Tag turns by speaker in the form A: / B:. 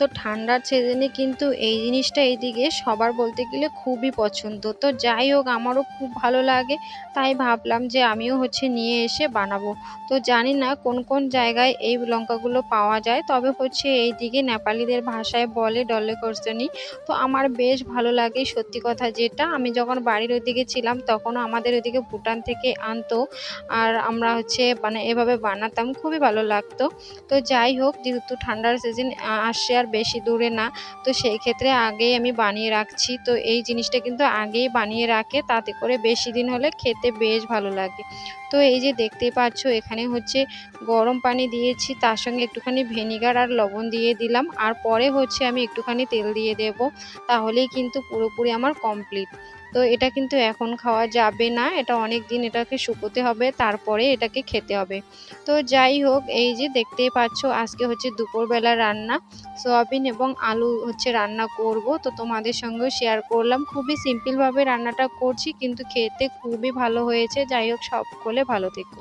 A: তো ঠান্ডার সিজনে কিন্তু এই জিনিসটা এইদিকে সবার বলতে গেলে খুবই পছন্দ। তো যাই হোক, আমারও খুব ভালো লাগে। তাই ভাবলাম যে আমিও হচ্ছে নিয়ে এসে বানাবো। তো জানি না কোন কোন জায়গায় এই লঙ্কাগুলো পাওয়া যায়। তবে হচ্ছে এই দিকে নেপালিদের ভাষায় বলে ডলে করসনি। তো আমার বেশ ভালো লাগে সত্যি কথা যেটা। আমি যখন বাড়ির ওইদিকে ছিলাম, তখনও আমাদের ওইদিকে ভুটান থেকে আনতো। আর আমরা হচ্ছে মানে এভাবে বানাতাম, খুবই ভালো লাগতো। তো যাই হোক, যেহেতু ঠান্ডার সিজন আসছে আর বেশি দূরে না। তো সেই ক্ষেত্রে আগেই আমি বানিয়ে রাখছি। তো এই জিনিসটা কিন্তু আগেই বানিয়ে রাখে, তাতে করে বেশি দিন হলে খেতে বেশ ভালো লাগে। তো এই যে দেখতেই পাচ্ছ এখানে হচ্ছে গরম পানি দিয়েছি, তার সঙ্গে একটুখানি ভিনিগার আর লবণ দিয়ে দিলাম। আর পরে হচ্ছে আমি একটুখানি তেল দিয়ে দেব, তাহলেই কিন্তু পুরোপুরি আমার কমপ্লিট তো এটা কিন্তু এখন খাওয়া যাবে না, এটা অনেক দিন এটাকে শুকোতে হবে, তারপরে এটাকে খেতে হবে। তো যাই হোক, এই যে দেখতেই পাচ্ছ, আজকে হচ্ছে দুপুরবেলা রান্না, সোয়াবিন এবং আলু হচ্ছে রান্না করব। তো তোমাদের সঙ্গেও শেয়ার করলাম, খুবই সিম্পলভাবে রান্নাটা করছি, কিন্তু খেতে খুবই ভালো হয়েছে। যাই হোক, সকলে ভালো থেকো।